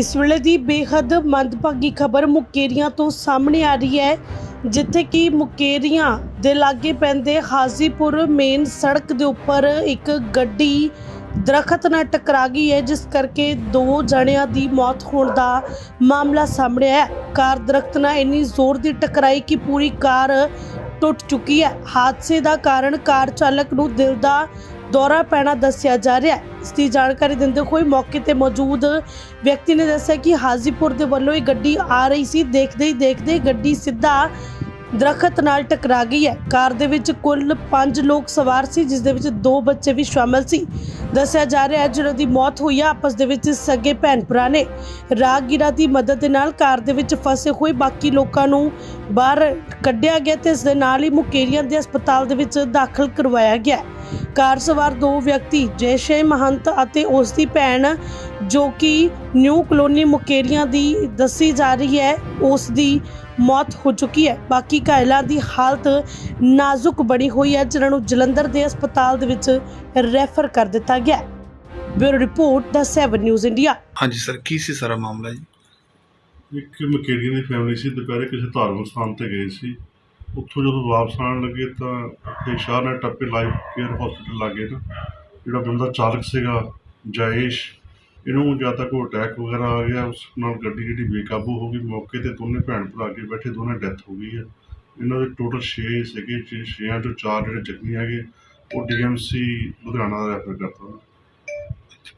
ਇਸ ਵੇਲੇ ਦੀ ਬੇਹੱਦ ਮੰਦਭਾਗੀ ਖਬਰ ਮੁਕੇਰੀਆਂ ਤੋਂ ਸਾਹਮਣੇ ਆ ਰਹੀ ਹੈ, ਜਿੱਥੇ ਕਿ ਮੁਕੇਰੀਆਂ ਦੇ ਲਾਗੇ ਪੈਂਦੇ ਹਾਜ਼ੀਪੁਰ ਮੇਨ ਸੜਕ ਦੇ ਉੱਪਰ ਇੱਕ ਗੱਡੀ ਦਰਖਤ ਨਾਲ ਟਕਰਾ ਗਈ ਹੈ, ਜਿਸ ਕਰਕੇ ਦੋ ਜਣਿਆਂ ਦੀ ਮੌਤ ਹੋਣ ਦਾ ਮਾਮਲਾ ਸਾਹਮਣੇ ਆਇਆ ਕਾਰ ਦਰਖਤ ਨਾਲ ਇੰਨੀ ਜ਼ੋਰ ਦੀ ਟਕਰਾਈ ਕਿ ਪੂਰੀ ਕਾਰ ਟੁੱਟ ਚੁੱਕੀ ਹੈ। ਹਾਦਸੇ ਦਾ ਕਾਰਨ ਕਾਰ ਚਾਲਕ ਨੂੰ ਦਿਲ ਦਾ ਦੌਰਾ ਪੈਣਾ ਦੱਸਿਆ ਜਾ ਰਿਹਾ ਹੈ। ਇਸ ਦੀ ਜਾਣਕਾਰੀ ਦਿੰਦੇ ਹੋਏ ਮੌਕੇ ਤੇ ਮੌਜੂਦ ਵਿਅਕਤੀ ਨੇ ਦੱਸਿਆ ਕਿ ਹਾਜ਼ੀਪੁਰ ਦੇ ਵੱਲੋਂ ਇਹ ਗੱਡੀ ਆ ਰਹੀ ਸੀ। ਦੇਖਦੇ ਹੀ ਦੇਖਦੇ ਗੱਡੀ ਸਿੱਧਾ ਦਰਖਤ ਨਾਲ ਟਕਰਾ ਗਈ ਹੈ। ਕਾਰ ਦੇ ਵਿੱਚ ਕੁੱਲ 5 ਲੋਕ ਸਵਾਰ ਸੀ, ਜਿਸ ਦੇ ਵਿੱਚ ਦੋ ਬੱਚੇ ਵੀ ਸ਼ਾਮਲ ਸੀ। ਦੱਸਿਆ ਜਾ ਰਿਹਾ ਹੈ ਜਿਨ੍ਹਾਂ ਦੀ ਮੌਤ ਹੋਈ ਹੈ ਆਪਸ ਦੇ ਵਿੱਚ ਸਗੇ ਭੈਣ ਭਰਾ ਨੇ। ਰਾਹਗੀਰਾਂ ਦੀ ਮਦਦ ਦੇ ਨਾਲ ਕਾਰ ਦੇ ਵਿੱਚ ਫਸੇ ਹੋਏ ਬਾਕੀ ਲੋਕਾਂ ਨੂੰ ਬਾਹਰ ਕੱਢਿਆ ਗਿਆ ਤੇ ਇਸ ਦੇ ਨਾਲ ਹੀ ਮੁਕੇਰੀਆਂ ਦੇ ਹਸਪਤਾਲ ਦੇ ਵਿੱਚ ਦਾਖਲ ਕਰਵਾਇਆ ਗਿਆ। ਕਾਰ ਸਵਾਰ ਦੋ ਵਿਅਕਤੀ, ਜੈਸ਼ੇ ਮਹੰਤ ਅਤੇ ਉਸ ਦੀ ਭੈਣ, ਜੋ ਕਿ ਨਿਊ ਕਲੋਨੀ ਮੁਕੇਰੀਆਂ ਦੀ ਦੱਸੀ ਜਾ ਰਹੀ ਹੈ, ਉਸ ਦੀ ਮੌਤ ਹੋ ਚੁੱਕੀ ਹੈ। ਬਾਕੀ ਘਾਇਲਾਂ ਦੀ ਹਾਲਤ ਨਾਜ਼ੁਕ ਬਣੀ ਹੋਈ ਹੈ, ਜਿਨ੍ਹਾਂ ਨੂੰ ਜਲੰਧਰ ਦੇ ਹਸਪਤਾਲ ਦੇ ਵਿੱਚ ਰੈਫਰ ਕਰ ਦਿੱਤਾ ਗਿਆ ਬਿਊਰੋ ਰਿਪੋਰਟ ਦਾ 7 ਨਿਊਜ਼ ਇੰਡੀਆ। ਹਾਂਜੀ ਸਰ, ਕੀ ਸੀ ਸਾਰਾ ਮਾਮਲਾ ਜੀ? ਇੱਕ ਮਕੇਰੀਆਂ ਦੀ ਫੈਮਿਲੀ ਸੀ, ਦੁਪਹਿਰੇ ਕਿਸੇ ਧਾਰਮਿਕ ਸਥਾਨ ਤੇ ਗਏ ਸੀ। ਉੱਥੋਂ ਜਦੋਂ ਵਾਪਸ ਆਉਣ ਲੱਗੇ ਤਾਂ ਉੱਥੇ ਸ਼ਾਹਨਾ ਟੱਪੇ ਲਾਈਫ ਕੇਅਰ ਹਸਪੀਟਲ ਲਾਗੇ ਨਾ, ਜਿਹੜਾ ਬੰਦਾ ਚਾਲਕ ਸੀਗਾ ਜਾਇਸ਼ ਇਹਨੂੰ ਜਾਂ ਤਾਂ ਕੋਈ ਅਟੈਕ ਵਗੈਰਾ ਆ ਗਿਆ, ਉਸ ਨਾਲ ਗੱਡੀ ਜਿਹੜੀ ਬੇਕਾਬੂ ਹੋ ਗਈ। ਮੌਕੇ ਤੇ ਦੋਨੇ ਭੈਣ ਭਰਾ ਕੇ ਬੈਠੇ, ਦੋਨੇ ਡੈਥ ਹੋ ਗਈ ਹੈ ਇਹਨਾਂ ਦੇ ਟੋਟਲ 6 ਸੀਗੇ 6 ਚੋਂ 4 ਜਿਹੜੇ ਜ਼ਖਮੀ ਹੈਗੇ, ਉਹ ਡੀਐਮਸੀ ਲੁਧਿਆਣਾ ਦਾ ਰੈਫਰ ਕਰਤਾ।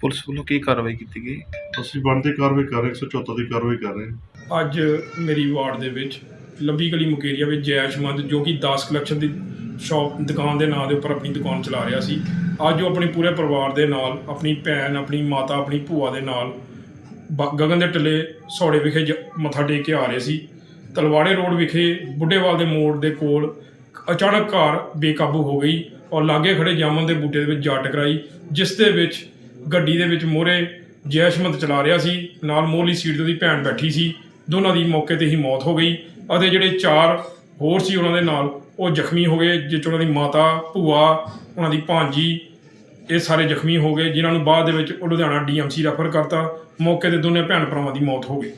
ਪੁਲਿਸ ਵੱਲੋਂ ਕੀ ਕਾਰਵਾਈ ਕੀਤੀ ਗਈ? ਅਸੀਂ ਬਣਦੀ ਕਾਰਵਾਈ ਕਰ ਰਹੇ 174 ਦੀ ਕਾਰਵਾਈ ਕਰ ਰਹੇ ਹਾਂ। ਅੱਜ ਮੇਰੀ ਵਾਰਡ ਦੇ ਵਿੱਚ ਲੰਬੀ ਗਲੀ ਮੁਕੇਰੀਆ ਵਿੱਚ ਜੈਸ਼ਮੰਦ ਜੋ ਕਿ 10 ਕਲੈਕਸ਼ਨ ਦੀ ਸ਼ਾਪ, ਦੁਕਾਨ ਦੇ ਨਾਂ ਦੇ ਉੱਪਰ ਆਪਣੀ ਦੁਕਾਨ ਚਲਾ ਰਿਹਾ ਸੀ। ਅੱਜ ਉਹ ਆਪਣੇ ਪੂਰੇ ਪਰਿਵਾਰ ਦੇ ਨਾਲ, ਆਪਣੀ ਭੈਣ, ਆਪਣੀ ਮਾਤਾ, ਆਪਣੀ ਭੂਆ ਦੇ ਨਾਲ ਬ- ਗਗਨ ਦੇ ਟੱਲੇ ਸੌੜੇ ਵਿਖੇ ਜ- ਮੱਥਾ ਟੇਕ ਕੇ ਆ ਰਹੇ ਸੀ। ਤਲਵਾੜੇ ਰੋਡ ਵਿਖੇ ਬੁੱਢੇਵਾਲ ਦੇ ਮੋੜ ਦੇ ਕੋਲ ਅਚਾਨਕ ਕਾਰ ਬੇਕਾਬੂ ਹੋ ਗਈ ਔਰ ਲਾਗੇ ਖੜੇ ਜਾਮਨ ਦੇ ਬੂਟੇ ਦੇ ਵਿੱਚ ਜਾ ਟਕਰਾਈ, ਜਿਸ ਦੇ ਵਿੱਚ ਗੱਡੀ ਦੇ ਵਿੱਚ ਮੋਹਰੇ ਜੈਸ਼ਮੰਤ ਚਲਾ ਰਿਹਾ ਸੀ। ਨਾਲ ਮੋਹਲੀ ਸੀਟ ਤੇ ਉਹਦੀ ਭੈਣ ਬੈਠੀ ਸੀ। ਦੋਨਾਂ ਦੀ ਮੌਕੇ ਤੇ ਹੀ ਮੌਤ ਹੋ ਗਈ। ਅਤੇ ਜਿਹੜੇ ਚਾਰ ਹੋਰ ਸੀ ਉਹਨਾਂ ਦੇ ਨਾਲ, ਉਹ ਜ਼ਖਮੀ ਹੋ ਗਏ, ਜਿਸ 'ਚ ਉਹਨਾਂ ਦੀ ਮਾਤਾ, ਭੂਆ, ਉਹਨਾਂ ਦੀ ਭਾਂਜੀ ਇਹ ਸਾਰੇ ਜ਼ਖਮੀ ਹੋ ਗਏ, ਜਿਨ੍ਹਾਂ ਨੂੰ ਬਾਅਦ ਦੇ ਵਿੱਚ ਉਹ ਲੁਧਿਆਣਾ ਡੀਐਮਸੀ ਰੈਫਰ ਕਰਤਾ। ਮੌਕੇ ਤੇ ਦੋਨੇ ਭੈਣ ਭਰਾਵਾਂ ਦੀ ਮੌਤ ਹੋ ਗਈ।